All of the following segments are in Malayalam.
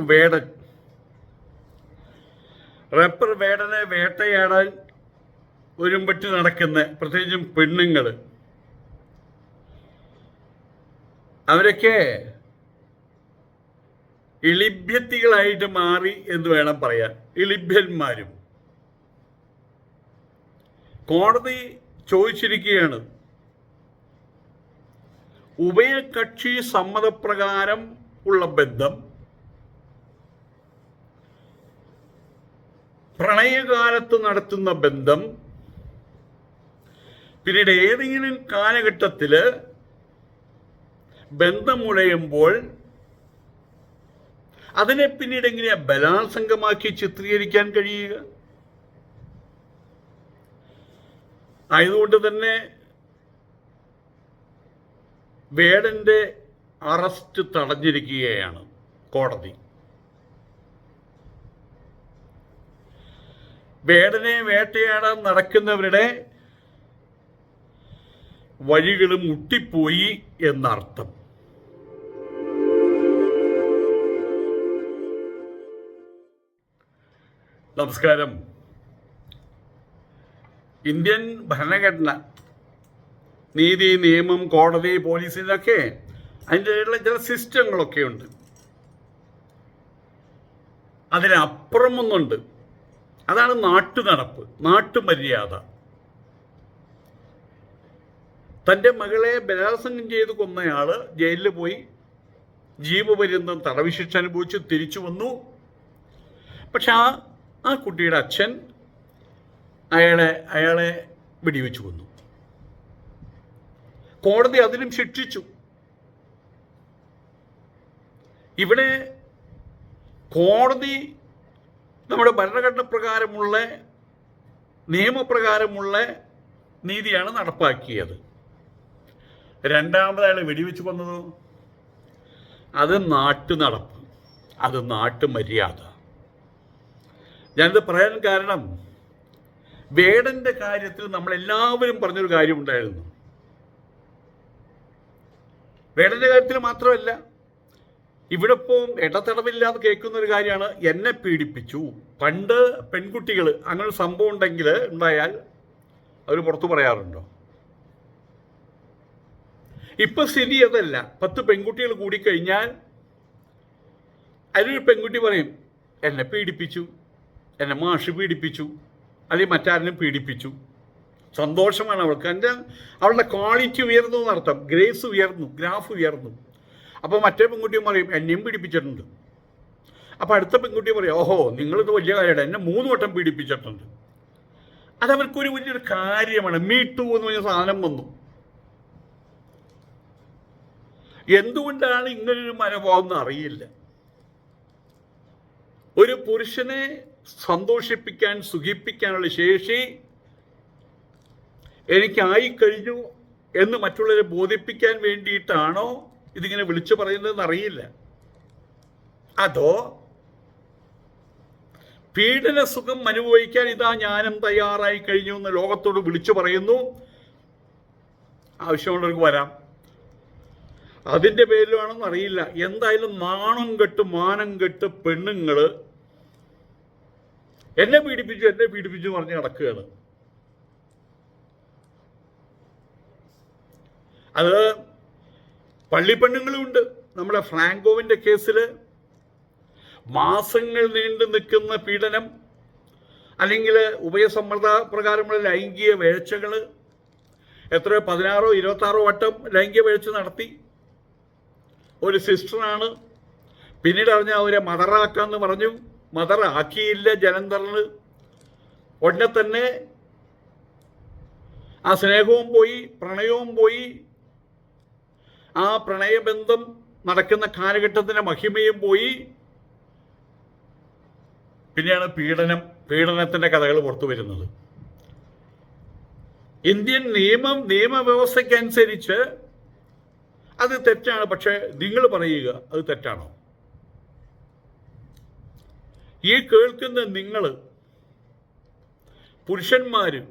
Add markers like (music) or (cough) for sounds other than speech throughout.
വേടൻ. റബ്ബർ വേടനെ വേട്ടയാടാൻ ഒരുമ്പെട്ട് നടക്കുന്ന പ്രത്യേകിച്ചും പെണ്ണുങ്ങൾ അവരൊക്കെ ഇളിഭ്യത്തികളായിട്ട് മാറി എന്ന് വേണം പറയാൻ. ഇളിഭ്യന്മാരും കോടതി ചോദിച്ചിരിക്കുകയാണ് ഉഭയകക്ഷി സമ്മതപ്രകാരം ഉള്ള ബന്ധം പ്രണയകാലത്ത് നടത്തുന്ന ബന്ധം പിന്നീട് ഏതെങ്കിലും കാലഘട്ടത്തിൽ ബന്ധമുഴയുമ്പോൾ അതിനെ പിന്നീട് എങ്ങനെയാ ബലാത്സംഗമാക്കി ചിത്രീകരിക്കാൻ കഴിയുക? ആയതുകൊണ്ട് തന്നെ വേടന്റെ അറസ്റ്റ് തടഞ്ഞിരിക്കുകയാണ് കോടതി. വേടനെ വേട്ടയാടാൻ നടക്കുന്നവരുടെ വഴികൾ മുട്ടിപ്പോയി എന്നർത്ഥം. നമസ്കാരം. ഇന്ത്യൻ ഭരണഘടന നീതി നിയമം കോടതി പോലീസ് ഇതൊക്കെ അതിന്റെ ചില സിസ്റ്റങ്ങളൊക്കെ ഉണ്ട് അതിനപ്പുറം ഒന്നുണ്ട് അതാണ് നാട്ടുനടപ്പ് നാട്ടുമര്യാദ. തന്റെ മകളെ ബലാത്സംഗം ചെയ്ത് കൊന്നയാൾ ജയിലിൽ പോയി. ജീവപര്യന്തം തടവ് ശിക്ഷ അനുഭവിച്ച് തിരിച്ചു വന്നു. പക്ഷെ ആ ആ കുട്ടിയുടെ അച്ഛൻ അയാളെ അയാളെ വെടിവെച്ച് കൊന്നു. കോടതി അതിനും ശിക്ഷിച്ചു. ഇവിടെ കോടതി നമ്മുടെ ഭരണഘടന പ്രകാരമുള്ള നിയമപ്രകാരമുള്ള നീതിയാണ് നടപ്പാക്കിയത്. രണ്ടാമത് അയാൾ വെടിവെച്ച് കൊന്നത്? അത് നാട്ടു നടപ്പ്. അത് നാട്ടു മര്യാദ. ഞാനിത് പറയാൻ കാരണം വേടന്റെ കാര്യത്തിൽ നമ്മൾ എല്ലാവരും പറഞ്ഞൊരു കാര്യമുണ്ടായിരുന്നു. വേടന്റെ കാര്യത്തിൽ മാത്രമല്ല ഇവിടെ ഇപ്പോൾ ഇടതടവില്ലാതെ കേൾക്കുന്ന ഒരു കാര്യമാണ്. എന്നെ പീഡിപ്പിച്ചു. പണ്ട് പെൺകുട്ടികൾ അങ്ങനെ ഒരു സംഭവം ഉണ്ടെങ്കിൽ ഉണ്ടായാൽ അവർ പുറത്തു പറയാറുണ്ടോ? ഇപ്പൊ സ്ഥിതി അതല്ല. പത്ത് പെൺകുട്ടികൾ കൂടിക്കഴിഞ്ഞാൽ അതിലൊരു പെൺകുട്ടി പറയും എന്നെ പീഡിപ്പിച്ചു. എന്നെ മാഷ് പീഡിപ്പിച്ചു. അല്ലെങ്കിൽ മറ്റാരെങ്കിലും പീഡിപ്പിച്ചു. സന്തോഷമാണ് അവൾക്ക്. എന്റെ അവളുടെ ക്വാളിറ്റി ഉയർന്നു എന്നർത്ഥം. ഗ്രേസ് ഉയർന്നു. ഗ്രാഫ് ഉയർന്നു. അപ്പോൾ മറ്റേ പെൺകുട്ടിയും പറയും എന്നെയും പീഡിപ്പിച്ചിട്ടുണ്ട്. അപ്പോൾ അടുത്ത പെൺകുട്ടി പറയും ഓഹോ നിങ്ങളിത് വലിയ കാര്യമാണ് എന്നെ മൂന്ന് വട്ടം പീഡിപ്പിച്ചിട്ടുണ്ട്. അതവർക്കൊരു വലിയൊരു കാര്യമാണ്. മീട്ടു എന്ന് പറഞ്ഞ സാധനം വന്നു. എന്തുകൊണ്ടാണ് ഇങ്ങനൊരു മനോഭാവം എന്ന് അറിയില്ല. ഒരു പുരുഷനെ സന്തോഷിപ്പിക്കാൻ സുഖിപ്പിക്കാനുള്ള ശേഷി എനിക്കായി കഴിഞ്ഞു എന്ന് മറ്റുള്ളവരെ ബോധിപ്പിക്കാൻ വേണ്ടിയിട്ടാണോ ഇതിങ്ങനെ വിളിച്ചു പറയുന്നതെന്ന് അറിയില്ല. അതോ പീഡന സുഖം അനുഭവിക്കാൻ ഇതാ ഞാനും തയ്യാറായി കഴിഞ്ഞു എന്ന് ലോകത്തോട് വിളിച്ചു പറയുന്നു? ആവശ്യമുള്ളവർക്ക് വരാം. അതിന്റെ പേരിലാണെന്ന് അറിയില്ല. എന്തായാലും നാണം കെട്ട് മാനം കെട്ട് പെണ്ണുങ്ങൾ എന്നെ പീഡിപ്പിച്ചു എന്നെ പീഡിപ്പിച്ചു പറഞ്ഞ് നടക്കുകയാണ്. അത് പള്ളിപ്പെണ്ണുങ്ങളുമുണ്ട് നമ്മുടെ ഫ്രാങ്കോവിന്റെ കേസിൽ മാസങ്ങൾ നീണ്ടു നിൽക്കുന്ന പീഡനം അല്ലെങ്കിൽ ഉഭയസമ്മർദ്ദ പ്രകാരമുള്ള ലൈംഗിക വേഴ്ചകൾ എത്രയോ പതിനാറോ ഇരുപത്താറോ വട്ടം ലൈംഗിക വേഴ്ച നടത്തി. ഒരു സിസ്റ്ററാണ്. പിന്നീട് അറിഞ്ഞ അവരെ മദറാക്കാന്ന് പറഞ്ഞു. മദർ ആക്കിയില്ല ജലന്ധറിന്. ഉടനെ തന്നെ ആ സ്നേഹവും പോയി പ്രണയവും പോയി. ആ പ്രണയബന്ധം നടക്കുന്ന കാലഘട്ടത്തിന്റെ മഹിമയും പോയി. പിന്നെയാണ് പീഡനം പീഡനത്തിന്റെ കഥകൾ പുറത്തു വരുന്നത്. ഇന്ത്യൻ നിയമം നിയമവ്യവസ്ഥയ്ക്കനുസരിച്ച് അത് തെറ്റാണ്. പക്ഷെ നിങ്ങൾ പറയുക അത് തെറ്റാണോ? ഈ കേൾക്കുന്ന നിങ്ങൾ പുരുഷന്മാർ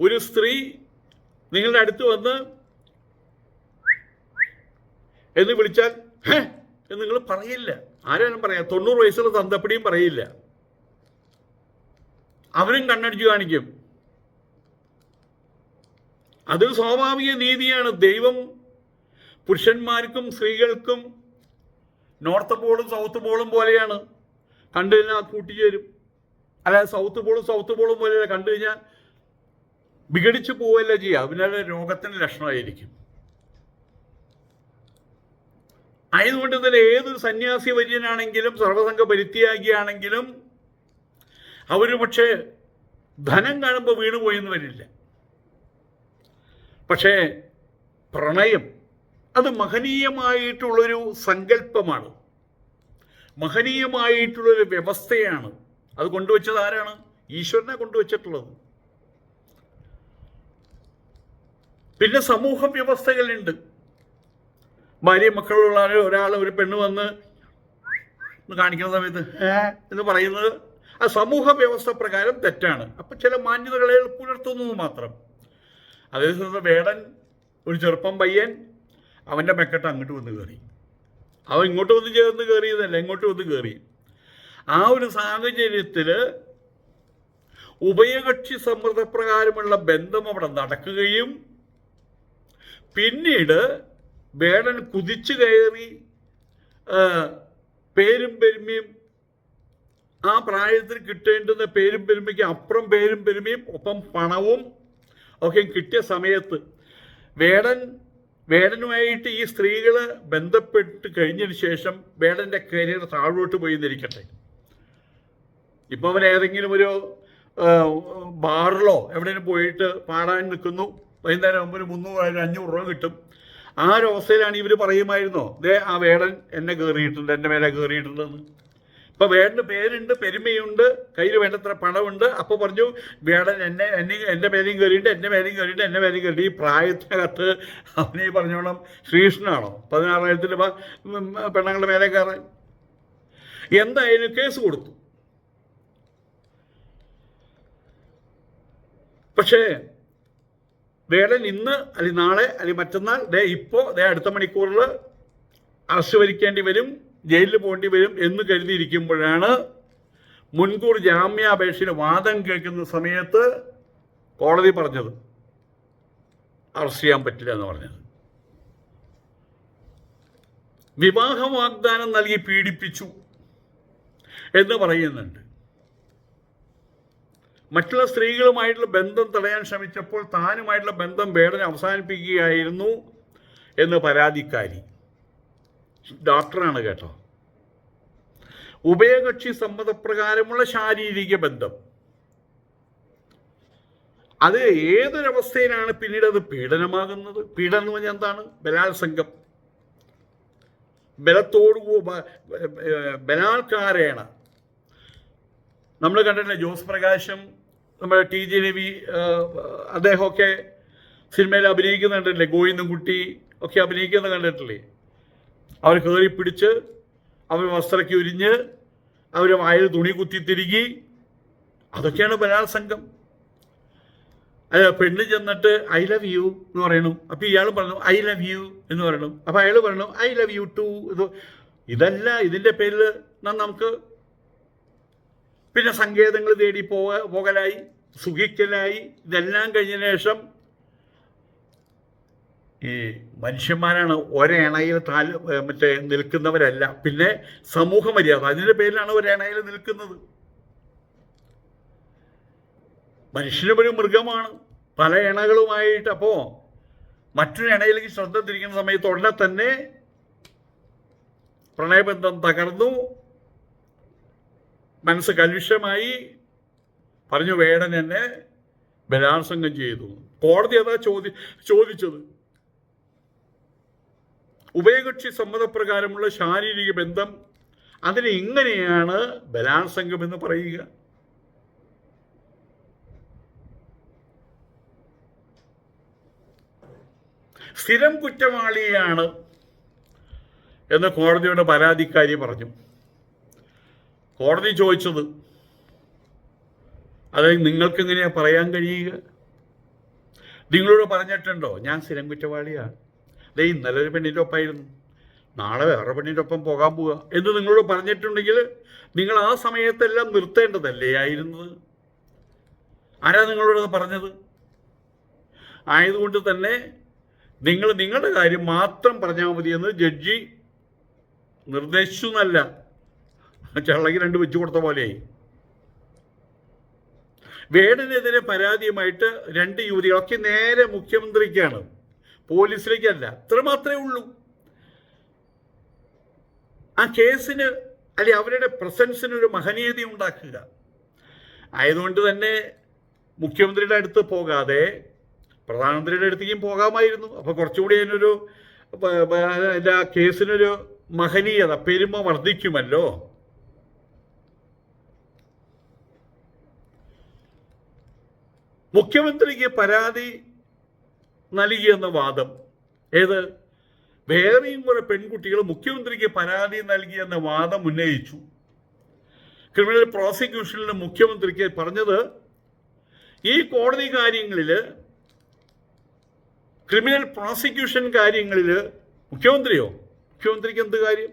ഒരു സ്ത്രീ നിങ്ങളുടെ അടുത്ത് വന്ന് എന്ന് വിളിച്ചാൽ ഹേ എന്ന് നിങ്ങൾ പറയില്ല. ആരും പറയാം. തൊണ്ണൂറ് വയസ്സുള്ള തന്തപ്പടിയും പറയില്ല. അവരും കണ്ണടിച്ചു കാണിക്കും. അതൊരു സ്വാഭാവിക നീതിയാണ്. ദൈവം പുരുഷന്മാർക്കും സ്ത്രീകൾക്കും നോർത്ത് പോളും സൗത്ത് പോളും പോലെയാണ്. കണ്ടു കഴിഞ്ഞാൽ കൂട്ടിച്ചേരും അല്ലാതെ സൗത്ത് പോളും സൗത്ത് പോളും പോലെയല്ല. കണ്ടു കഴിഞ്ഞാൽ വിഘടിച്ചു പോവല്ല ചെയ്യുക. പിന്നെ രോഗത്തിന്റെ ലക്ഷണമായിരിക്കും. ആയതുകൊണ്ട് തന്നെ ഏതൊരു സന്യാസി വര്യനാണെങ്കിലും സർവസംഘ പരിത്യാഗിയാണെങ്കിലും അവർ പക്ഷേ ധനം കാണുമ്പോൾ വീണുപോയെന്ന് വരില്ല പക്ഷേ പ്രണയം അത് മഹനീയമായിട്ടുള്ളൊരു സങ്കല്പമാണ്. മഹനീയമായിട്ടുള്ളൊരു വ്യവസ്ഥയാണ്. അത് കൊണ്ടുവച്ചത് ആരാണ്? ഈശ്വരനെ കൊണ്ടുവച്ചിട്ടുള്ളത്. പിന്നെ സമൂഹ വ്യവസ്ഥകളുണ്ട് ഭാര്യ മക്കളുള്ള ഒരാൾ ഒരു പെണ്ണ് വന്ന് കാണിക്കുന്ന സമയത്ത് എന്ന് പറയുന്നത് ആ സമൂഹ വ്യവസ്ഥ പ്രകാരം തെറ്റാണ്. അപ്പം ചില മാന്യതകളെ പുലർത്തുന്നത് മാത്രം. അതേസമയം വേടൻ ഒരു ചെറുപ്പം പയ്യൻ അവന്റെ മെക്കെട്ട് അങ്ങോട്ട് വന്ന് കയറി അവൻ ഇങ്ങോട്ട് വന്ന് ചേർന്ന് കയറിയതല്ല ഇങ്ങോട്ട് വന്ന് കയറി ആ ഒരു സാഹചര്യത്തിൽ ഉഭയകക്ഷി സമ്മർദ്ദപ്രകാരമുള്ള ബന്ധം അവിടെ നടക്കുകയും പിന്നീട് വേടൻ കുതിച്ചു കയറി പേരും പെരുമയും ആ പ്രായത്തിൽ കിട്ടേണ്ടുന്ന പേരും പെരുമയ്ക്ക് അപ്പുറം പേരും പെരുമയും ഒപ്പം പണവും ഒക്കെ കിട്ടിയ സമയത്ത് വേടൻ വേടനുമായിട്ട് ഈ സ്ത്രീകൾ ബന്ധപ്പെട്ട് കഴിഞ്ഞതിന് ശേഷം വേടന്റെ കരിയർ താഴോട്ട് പോയി എന്നിരിക്കട്ടെ. ഇപ്പം അവൻ ഏതെങ്കിലും ഒരു ബാറിലോ എവിടെയെങ്കിലും പോയിട്ട് പാടാൻ നിൽക്കുന്നു. വൈകുന്നേരം ആകുമ്പോൾ ഒരു മുന്നൂറ് അഞ്ഞൂറ് രൂപ കിട്ടും. ആ ഒരു അവസ്ഥയിലാണ് ഇവർ പറയുമായിരുന്നോ? ദേ ആ വേടൻ എന്നെ കയറിയിട്ടുണ്ട് എന്റെ മേലെ കയറിയിട്ടുണ്ടെന്ന് ഇപ്പൊ വേടന് പേരുണ്ട് പെരുമയുണ്ട് കയ്യിൽ വേണ്ടത്ര പണമുണ്ട്. അപ്പോൾ പറഞ്ഞു വേടൻ എന്നെ എന്നെ എന്റെ മേലെയും കയറിയിട്ട് എന്റെ മേലെയും കയറിയിട്ട് എന്റെ മേലെയും കയറി ഈ പ്രായത്തിനകത്ത് അവനെ പറഞ്ഞോണം ശ്രീകൃഷ്ണനാണോ? പതിനാറായിരത്തിൽ പെണ്ണുങ്ങളുടെ മേലെ കയറാൻ. എന്തായാലും കേസ് കൊടുത്തു. പക്ഷേ വേടൻ ഇന്ന് അല്ലെങ്കിൽ നാളെ അല്ലെങ്കിൽ മറ്റന്നാൾ ദേ ഇപ്പോൾ ദേ അടുത്ത മണിക്കൂറിൽ അറസ്റ്റ് വരിക്കേണ്ടി വരും ജയിലിൽ പോകേണ്ടി വരും എന്ന് കരുതിയിരിക്കുമ്പോഴാണ് മുൻകൂർ ജാമ്യാപേക്ഷയിൽ വാദം കേൾക്കുന്ന സമയത്ത് കോടതി പറഞ്ഞത്. അറസ്റ്റ് ചെയ്യാൻ പറ്റില്ല എന്ന് പറഞ്ഞത്. വിവാഹ വാഗ്ദാനം നൽകി പീഡിപ്പിച്ചു എന്ന് പറയുന്നുണ്ട്. മറ്റുള്ള സ്ത്രീകളുമായിട്ടുള്ള ബന്ധം തടയാൻ ശ്രമിച്ചപ്പോൾ താനുമായിട്ടുള്ള ബന്ധം വേദന അവസാനിപ്പിക്കുകയായിരുന്നു എന്ന് പരാതിക്കാരി. ഡോക്ടറാണ് കേട്ടോ. ഉഭയകക്ഷി സമ്മതപ്രകാരമുള്ള ശാരീരിക ബന്ധം. അത് ഏതൊരവസ്ഥയിലാണ് പിന്നീട് അത് പീഡനമാകുന്നത്? പീഡനം എന്ന് പറഞ്ഞാൽ എന്താണ്? ബലാത്സംഗം. ബലത്തോടു ബലാത്കാരേണ. നമ്മൾ കണ്ടിട്ടില്ല ജോസ് പ്രകാശും നമ്മുടെ ടി ജെ രവി അദ്ദേഹമൊക്കെ സിനിമയിൽ അഭിനയിക്കുന്ന കണ്ടിട്ടില്ലേ? ഗോവിന്ദും കുട്ടി ഒക്കെ അഭിനയിക്കുന്ന കണ്ടിട്ടില്ലേ? അവർ കയറി പിടിച്ച് അവർ വസ്ത്രയ്ക്ക് ഉരിഞ്ഞ് അവർ വായിൽ തുണി കുത്തി തിരികി. അതൊക്കെയാണ് ബലാത്സംഗം. അല്ല പെണ്ണ് ചെന്നിട്ട് ഐ ലവ് യു എന്ന് പറയണു. അപ്പം ഇയാൾ പറഞ്ഞു ഐ ലവ് യു എന്ന് പറയണു. അപ്പം അയാൾ പറഞ്ഞു ഐ ലവ് യു ടു ഇത് ഇതല്ല ഇതിന്റെ പേരിൽ നമുക്ക് പിന്നെ സങ്കേതങ്ങൾ തേടി പോക പോകലായി. സുഖിക്കലായി. ഇതെല്ലാം കഴിഞ്ഞ ശേഷം ഈ മനുഷ്യന്മാരാണ് ഒരണയിൽ താൽ മറ്റേ നിൽക്കുന്നവരല്ല. പിന്നെ സമൂഹ മര്യാദ. അതിന്റെ പേരിലാണ് ഒരണയിൽ നിൽക്കുന്നത്. മനുഷ്യനും ഒരു മൃഗമാണ്. പല ഇണകളുമായിട്ട് അപ്പോൾ മറ്റൊരു ഇണയിലേക്ക് ശ്രദ്ധ തിരിക്കുന്ന സമയത്ത് ഉടനെ തന്നെ പ്രണയബന്ധം തകർന്നു. മനസ്സ് കലുഷമായി. പറഞ്ഞു വേടൻ എന്നെ ബലാത്സംഗം ചെയ്തു. കോടതി അതാ ചോദി ചോദിച്ചത്. ഉഭയകക്ഷി സമ്മതപ്രകാരമുള്ള ശാരീരിക ബന്ധം അതിനെ ഇങ്ങനെയാണ് ബലാത്സംഗം എന്ന് പറയുക? സ്ഥിരം കുറ്റവാളിയാണ് എന്ന് കോടതിയുടെ പരാതിക്കാരി പറഞ്ഞു. കോടതി ചോദിച്ചത് അതായത് നിങ്ങൾക്ക് എങ്ങനെയാ പറയാൻ കഴിയുക? നിങ്ങളോട് പറഞ്ഞിട്ടുണ്ടോ ഞാൻ സ്ഥിരം കുറ്റവാളിയാണ്. ദേ ഇന്നലെ ഒരു പെണ്ണിന്റെ ഒപ്പമായിരുന്നു നാളെ വേറെ പെണ്ണിന്റെ ഒപ്പം പോകാൻ പോവുക എന്ന് നിങ്ങളോട് പറഞ്ഞിട്ടുണ്ടെങ്കിൽ നിങ്ങൾ ആ സമയത്തെല്ലാം നിർത്തേണ്ടതല്ലേ ആയിരുന്നത്? ആരാ നിങ്ങളോട് അത് പറഞ്ഞത്? ആയതുകൊണ്ട് തന്നെ നിങ്ങൾ നിങ്ങളുടെ കാര്യം മാത്രം പറഞ്ഞാൽ മതിയെന്ന് ജഡ്ജി നിർദ്ദേശിച്ചു എന്നല്ല. ചള്ളക്ക് രണ്ട് വെച്ചു കൊടുത്ത പോലെയായി. വേടനെതിരെ പരാതിയുമായിട്ട് രണ്ട് യുവതികളൊക്കെ നേരെ മുഖ്യമന്ത്രിക്കാണ്. പോലീസിലേക്കല്ല അത്ര മാത്രമേ ഉള്ളൂ. ആ കേസിന് അല്ലെ അവരുടെ പ്രസൻസിന് ഒരു മഹനീയത ഉണ്ടാക്കുക. ആയതുകൊണ്ട് തന്നെ മുഖ്യമന്ത്രിയുടെ അടുത്ത് പോകാതെ പ്രധാനമന്ത്രിയുടെ അടുത്തേക്കും പോകാമായിരുന്നു. അപ്പോൾ കുറച്ചുകൂടി അതിനൊരു കേസിനൊരു മഹനീയത പെരുമ വർദ്ധിക്കുമല്ലോ? മുഖ്യമന്ത്രിക്ക് പരാതി നൽകിയെന്ന വാദം. ഏത്? വേറെയും കുറെ പെൺകുട്ടികൾ മുഖ്യമന്ത്രിക്ക് പരാതി നൽകിയെന്ന വാദം ഉന്നയിച്ചു. ക്രിമിനൽ പ്രോസിക്യൂഷനിൽ മുഖ്യമന്ത്രിക്ക് പറഞ്ഞത് ഈ കോടതി കാര്യങ്ങളിൽ ക്രിമിനൽ പ്രോസിക്യൂഷൻ കാര്യങ്ങളിൽ മുഖ്യമന്ത്രിയോ? മുഖ്യമന്ത്രിക്ക് എന്ത് കാര്യം?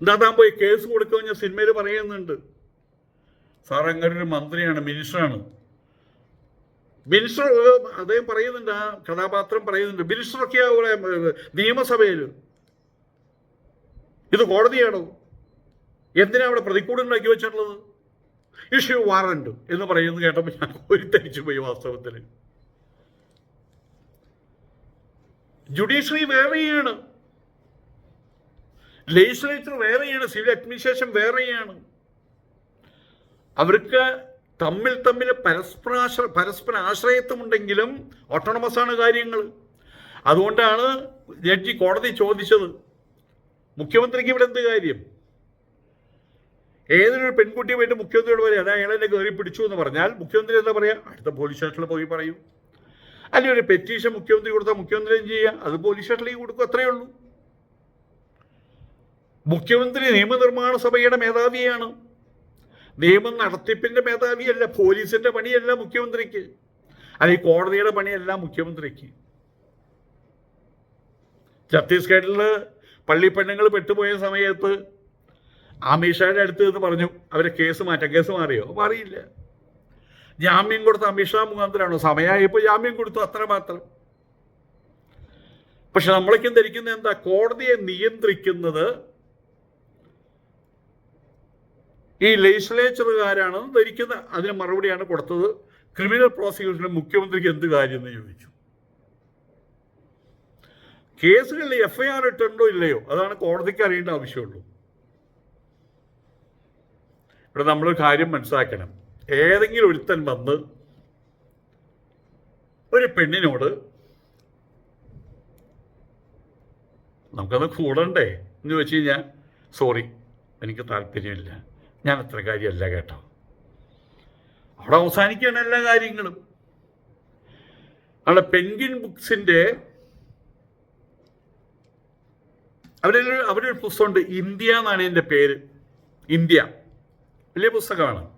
എന്താ താൻ പോയി കേസ് കൊടുക്കുമെന്ന് സിനിമയിൽ പറയുന്നുണ്ട്. അങ്ങനെ ഒരു മന്ത്രിയാണ് മിനിസ്റ്ററാണ്. മിനിസ്റ്റർ അദ്ദേഹം പറയുന്നുണ്ട് ആ കഥാപാത്രം പറയുന്നുണ്ട്. മിനിസ്റ്ററൊക്കെയാ ഇവിടെ നിയമസഭയിൽ ഇത് കോടതിയാണോ? എന്തിനാ അവിടെ പ്രതിക്കൂട് ഉണ്ടാക്കി വെച്ചിട്ടുള്ളത്? ഇഷ്യൂ വാറണ്ട് എന്ന് പറയുന്നത് കേട്ടപ്പോൾ ഞാൻ കോരിത്തരിച്ചു പോയി വാസ്തവത്തിൽ ജുഡീഷ്യറി വേറെയാണ്. ലെജിസ്ലേച്ചർ വേറെയാണ് സിവിൽ അഡ്മിനിസ്ട്രേഷൻ വേറെയാണ്. അവർക്ക് തമ്മിൽ തമ്മിൽ പരസ്പരാശ്ര പരസ്പര ആശ്രയത്വമുണ്ടെങ്കിലും ഓട്ടോണമസ് ആണ് കാര്യങ്ങൾ അതുകൊണ്ടാണ് ജഡ്ജി കോടതി ചോദിച്ചത്. മുഖ്യമന്ത്രിക്ക് ഇവിടെ എന്ത് കാര്യം? ഏതൊരു പെൺകുട്ടി പോയിട്ട് മുഖ്യമന്ത്രിയോട് പറയാം അതാ അയാളെന്നെ കയറി പിടിച്ചു എന്ന് പറഞ്ഞാൽ മുഖ്യമന്ത്രി എന്താ പറയുക അടുത്ത പോലീസ് സ്റ്റേഷനിൽ പോയി പറയൂ. അല്ലെങ്കിൽ ഒരു പെറ്റീഷൻ മുഖ്യമന്ത്രി കൊടുത്താൽ മുഖ്യമന്ത്രി എന്ത് ചെയ്യുക അത് പോലീസ് സ്റ്റേഷനിലേക്ക് കൊടുക്കും അത്രയേ ഉള്ളൂ. മുഖ്യമന്ത്രി നിയമനിർമ്മാണ സഭയുടെ മേധാവിയാണ്. നിയമം നടത്തിപ്പിന്റെ മേധാവിയല്ല പോലീസിന്റെ പണിയല്ല മുഖ്യമന്ത്രിക്ക്. അല്ലെങ്കിൽ കോടതിയുടെ പണിയല്ല മുഖ്യമന്ത്രിക്ക്. ഛത്തീസ്ഗഡിൽ പള്ളിപ്പെണ്ണുങ്ങൾ പെട്ടുപോയ സമയത്ത് അമിത്ഷായുടെ അടുത്ത് നിന്ന് പറഞ്ഞു അവരെ കേസ് മാറ്റാം കേസ് മാറിയോ? മാറിയില്ല ജാമ്യം കൊടുത്ത അമിത്ഷാ മുഖാന്തരമാണോ സമയമായപ്പോൾ ജാമ്യം കൊടുത്തു അത്ര മാത്രം. പക്ഷെ നമ്മളൊക്കെ ധരിക്കുന്നത് എന്താ കോടതിയെ നിയന്ത്രിക്കുന്നത് ഈ ലെജിസ്ലേച്ചറുകാരാണ് ധരിക്കുന്ന അതിന് മറുപടിയാണ് കൊടുത്തത്. ക്രിമിനൽ പ്രോസിക്യൂഷനിൽ മുഖ്യമന്ത്രിക്ക് എന്ത് കാര്യം എന്ന് ചോദിച്ചു. കേസുകളിൽ എഫ്ഐആർ ഇട്ടുണ്ടോ ഇല്ലയോ? അതാണ് കോടതിക്ക് അറിയേണ്ട ആവശ്യമുള്ളൂ. ഇവിടെ നമ്മൾ കാര്യം മനസ്സിലാക്കണം. ഏതെങ്കിലും ഒരുത്തൻ വന്ന് ഒരു പെണ്ണിനോട് നമുക്കത് കൂടണ്ടേ? എന്ന് വെച്ച് കഴിഞ്ഞാൽ സോറി എനിക്ക് താല്പര്യമില്ല. ഞാൻ അത്ര കാര്യമല്ല കേട്ടോ. അവിടെ അവസാനിക്കുകയാണ് എല്ലാ കാര്യങ്ങളും. അവിടെ പെൻഗിൻ ബുക്സിന്റെ അവരൊരു അവരൊരു പുസ്തകമുണ്ട് ഇന്ത്യ എന്നാണ് എന്റെ പേര്. ഇന്ത്യ. വലിയ പുസ്തകമാണ്.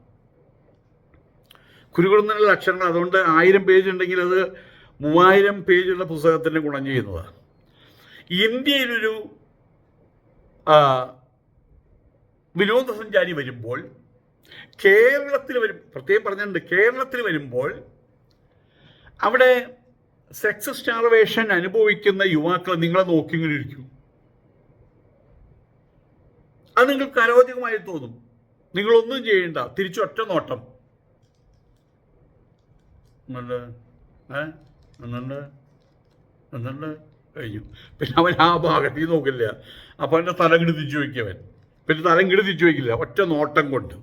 കുരുകുറുന്നുള്ള അക്ഷരങ്ങൾ അതുകൊണ്ട് ആയിരം പേജ് ഉണ്ടെങ്കിൽ അത് മൂവായിരം പേജുള്ള പുസ്തകത്തിന്റെ ഗുണം ചെയ്യുന്നതാണ്. ഇന്ത്യയിലൊരു വിനോദസഞ്ചാരി വരുമ്പോൾ കേരളത്തിൽ വരും പ്രത്യേകം പറഞ്ഞിട്ടുണ്ട് കേരളത്തിൽ വരുമ്പോൾ അവിടെ സെക്സ് സ്റ്റാർവേഷൻ അനുഭവിക്കുന്ന യുവാക്കൾ നിങ്ങളെ നോക്കി ഇങ്ങനെ ഇരിക്കും. അത് നിങ്ങൾക്ക് അരോചകമായി തോന്നും. നിങ്ങളൊന്നും ചെയ്യണ്ട തിരിച്ചൊറ്റ നോട്ടം. എന്നുണ്ട് എന്നുണ്ട് എന്നുണ്ട് കഴിഞ്ഞു പിന്നെ അവൻ ആ ഭാഗത്തേക്ക് നോക്കില്ല. അപ്പൊ അവന്റെ തല തിരിച്ചു വയ്ക്കവൻ പിന്നെ തല ഇങ്ങോട്ട് തിരിച്ചു വയ്ക്കില്ല. ഒറ്റ നോട്ടം കൊണ്ട്.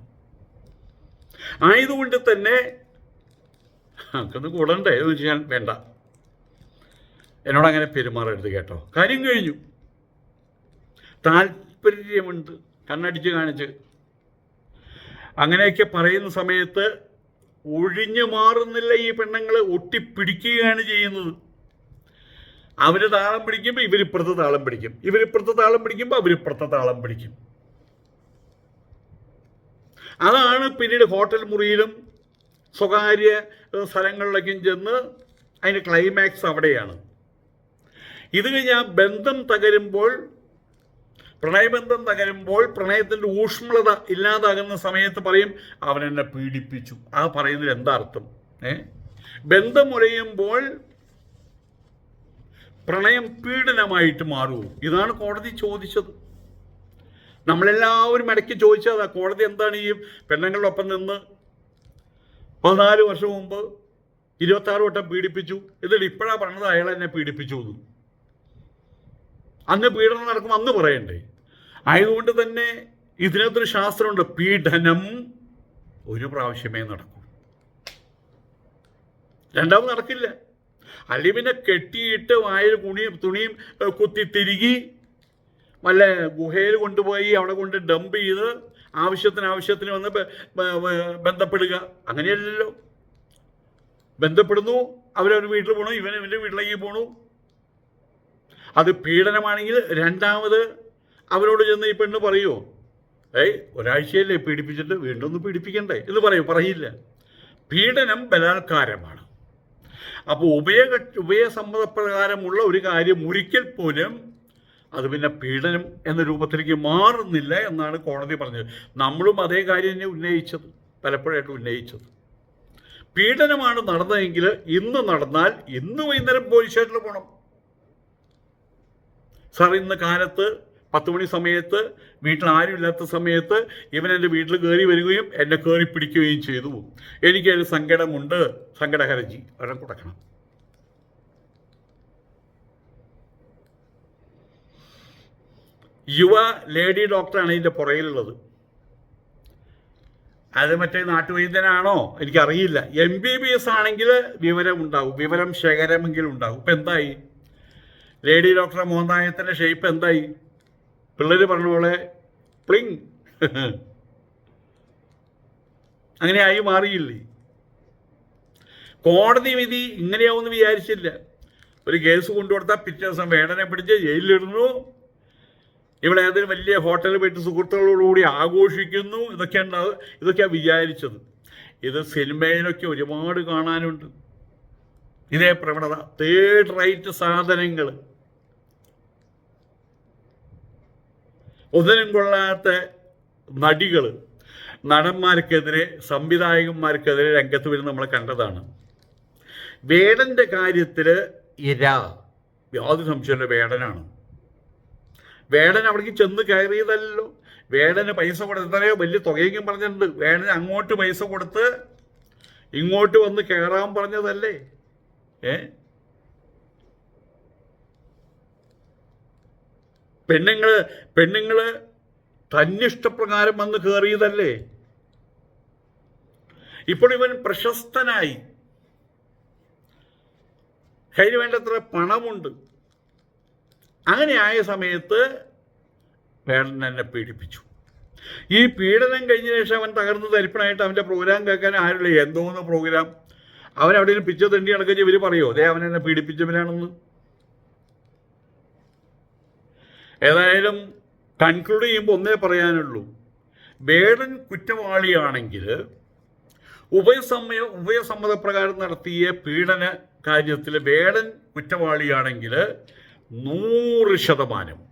ആയതുകൊണ്ട് തന്നെ അതൊന്ന് കൂടണ്ടേ? എന്ന് വെച്ച് ഞാൻ വേണ്ട. എന്നോട് അങ്ങനെ പെരുമാറരുത് കേട്ടോ. കാര്യം കഴിഞ്ഞു. താല്പര്യമുണ്ട്. കണ്ണടിച്ച് കാണിച്ച്. അങ്ങനെയൊക്കെ പറയുന്ന സമയത്ത് ഒഴിഞ്ഞു മാറുന്നില്ല ഈ പെണ്ണുങ്ങൾ ഒട്ടിപ്പിടിക്കുകയാണ് ചെയ്യുന്നത്. അവർ താളം പിടിക്കുമ്പോൾ ഇവരിപ്പുറത്ത് താളം പിടിക്കും. ഇവരിപ്പുറത്ത് താളം പിടിക്കുമ്പോൾ അവരിപ്പുറത്തെ താളം പിടിക്കും. അതാണ് പിന്നീട് ഹോട്ടൽ മുറിയിലും സ്വകാര്യ സ്ഥലങ്ങളിലേക്കും ചെന്ന് അതിന്റെ ക്ലൈമാക്സ് അവിടെയാണ്. ഇത് കഴിഞ്ഞ് ആ ബന്ധം തകരുമ്പോൾ പ്രണയബന്ധം തകരുമ്പോൾ പ്രണയത്തിന്റെ ഊഷ്മളത ഇല്ലാതാകുന്ന സമയത്ത് പറയും അവൻ എന്നെ പീഡിപ്പിച്ചു. ആ പറയുന്നതിൽ എന്താ അർത്ഥം? ബന്ധം മുറിയുമ്പോൾ പ്രണയം പീഡനമായിട്ട് മാറുമോ ഇതാണ് കോടതി ചോദിച്ചത്. നമ്മളെല്ലാവരും ഇടയ്ക്ക് ചോദിച്ചതാ കോടതി എന്താണ് ഈ പെണ്ണുങ്ങളുടെ ഒപ്പം നിന്ന്? പതിനാല് വർഷം മുമ്പ് ഇരുപത്താറ് വട്ടം പീഡിപ്പിച്ചു. എന്നിട്ട് ഇപ്പോഴാ പറഞ്ഞത് അയാൾ എന്നെ പീഡിപ്പിച്ചു എന്ന്. അന്ന് പീഡനം നടക്കും അന്ന് പറയണ്ടേ? ആയതുകൊണ്ട് തന്നെ ഇതിനകത്തൊരു ശാസ്ത്രമുണ്ട് പീഡനം ഒരു പ്രാവശ്യമേ നടക്കൂ. രണ്ടാമത് നടക്കില്ല. അല്ലെങ്കിൽ പിന്നെ കെട്ടിയിട്ട് വായിൽ കുണിയും തുണിയും കുത്തി തിരികി വല്ല ഗുഹയിൽ കൊണ്ടുപോയി അവിടെ കൊണ്ട് ഡംപ് ചെയ്ത് ആവശ്യത്തിന് ആവശ്യത്തിന് വന്ന് ബന്ധപ്പെടുക. അങ്ങനെയല്ലല്ലോ. ബന്ധപ്പെടുന്നു അവരവർ വീട്ടിൽ പോണു ഇവൻ ഇവന്റെ വീട്ടിലേക്ക് പോണു. അത് പീഡനമാണെങ്കിൽ രണ്ടാമത് അവരോട് ചെന്ന് ഈ പെണ്ണ് പറയുമോ ഏയ് ഒരാഴ്ചയല്ലേ പീഡിപ്പിച്ചിട്ട് വീണ്ടും ഒന്ന് പീഡിപ്പിക്കണ്ടേ? എന്ന് പറയും പറയില്ല. പീഡനം ബലാത്കാരമാണ്. അപ്പോൾ ഉഭയ ഉഭയസമ്മതപ്രകാരമുള്ള ഒരു കാര്യം ഒരിക്കൽ പോലും അത് പിന്നെ പീഡനം എന്ന രൂപത്തിലേക്ക് മാറുന്നില്ല എന്നാണ് കോടതി പറഞ്ഞത്. നമ്മളും അതേ കാര്യം തന്നെ ഉന്നയിച്ചത് പലപ്പോഴായിട്ട് ഉന്നയിച്ചത്. പീഡനമാണ് നടന്നതെങ്കിൽ ഇന്ന് നടന്നാൽ ഇന്ന് വൈകുന്നേരം പോലീസ് സ്റ്റേഷനിൽ പോകണം സാർ ഇന്ന് കാലത്ത് പത്ത് മണി സമയത്ത് വീട്ടിൽ ആരുമില്ലാത്ത സമയത്ത് ഇവൻ എന്റെ വീട്ടിൽ കയറി വരികയും എന്നെ കയറി പിടിക്കുകയും ചെയ്തു. എനിക്കൊരു സങ്കടമുണ്ട്. സങ്കടഹരജി ഒരെണ്ണം കൊടുക്കണം യുവ ലേഡി ഡോക്ടറാണ് ഇതിന്റെ പുറകിലുള്ളത്. അത് മറ്റേ നാട്ടുവൈദ്യനാണോ? എനിക്കറിയില്ല. എം ബി ബി എസ് ആണെങ്കിൽ വിവരം ഉണ്ടാവും. വിവരം ശേഖരമെങ്കിലും ഉണ്ടാവും. ഇപ്പം എന്തായി? ലേഡി ഡോക്ടറെ മോന്തായത്തിന്റെ ഷേപ്പ് എന്തായി? പിള്ളേർ പറഞ്ഞ പോലെ പ്ലിങ്. (laughs) അങ്ങനെ ആയി മാറിയില്ലേ? കോടതി വിധി ഇങ്ങനെയാവുമെന്ന് വിചാരിച്ചില്ല. ഒരു കേസ് കൊണ്ടുകൊടുത്താൽ പിറ്റേ ദിവസം വേടനെ പിടിച്ച് ജയിലിലിടുന്നു. ഇവിടെ ഏതൊരു വലിയ ഹോട്ടലിൽ പോയിട്ട് സുഹൃത്തുക്കളോടുകൂടി ആഘോഷിക്കുന്നു ഇതൊക്കെയാണ് ഇതൊക്കെയാണ് വിചാരിച്ചത്. ഇത് സിനിമയിലൊക്കെ ഒരുപാട് കാണാനുണ്ട്. ഇതേ പ്രവണത. തേർഡ് റൈറ്റ് സാധനങ്ങൾ. ഒന്നിനും കൊള്ളാത്ത നടികൾ. നടന്മാർക്കെതിരെ സംവിധായകന്മാർക്കെതിരെ രംഗത്ത് വരുന്ന നമ്മൾ കണ്ടതാണ്. വേടന്റെ കാര്യത്തിൽ ഇര. യാതൊരു സംശയമില്ല വേടനാണ്. വേടൻ അവിടേക്ക് ചെന്ന് കയറിയതല്ലോ. വേടന് പൈസ കൊടുത്ത് എത്രയോ വലിയ തുകയെങ്കിലും പറഞ്ഞിട്ടുണ്ട്. വേടന് അങ്ങോട്ട് പൈസ കൊടുത്ത് ഇങ്ങോട്ട് വന്ന് കയറാൻ പറഞ്ഞതല്ലേ? ഏ? പെണ്ണുങ്ങൾ പെണ്ണുങ്ങൾ തന്നിഷ്ടപ്രകാരം വന്ന് കയറിയതല്ലേ ഇപ്പോൾ ഇവൻ പ്രശസ്തനായി. കയ്യിൽ വേണ്ടത്ര പണമുണ്ട്. അങ്ങനെ ആയ സമയത്ത് വേടൻ എന്നെ പീഡിപ്പിച്ചു. ഈ പീഡനം കഴിഞ്ഞ ശേഷം അവൻ തകർന്ന് തരിപ്പണായിട്ട് അവന്റെ പ്രോഗ്രാം കേൾക്കാൻ ആരുമില്ല. എന്തോന്ന് പ്രോഗ്രാം അവിടെ നിന്ന് പിച്ച തെണ്ടി നടക്കുക ഇവർ പറയുമോ അതേ അവൻ എന്നെ പീഡിപ്പിച്ചവനാണെന്ന്. ഏതായാലും കൺക്ലൂഡ് ചെയ്യുമ്പോൾ ഒന്നേ പറയാനുള്ളൂ. വേടൻ കുറ്റവാളിയാണെങ്കിൽ ഉഭയസമ്മയ ഉഭയസമ്മതപ്രകാരം നടത്തിയ പീഡന കാര്യത്തിൽ വേടൻ കുറ്റവാളിയാണെങ്കിൽ നൂറ് ശതമാനം.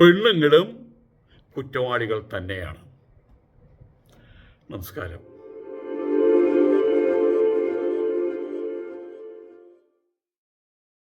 പെണ്ണുങ്ങളും കുറ്റവാളികൾ തന്നെയാണ്. നമസ്കാരം.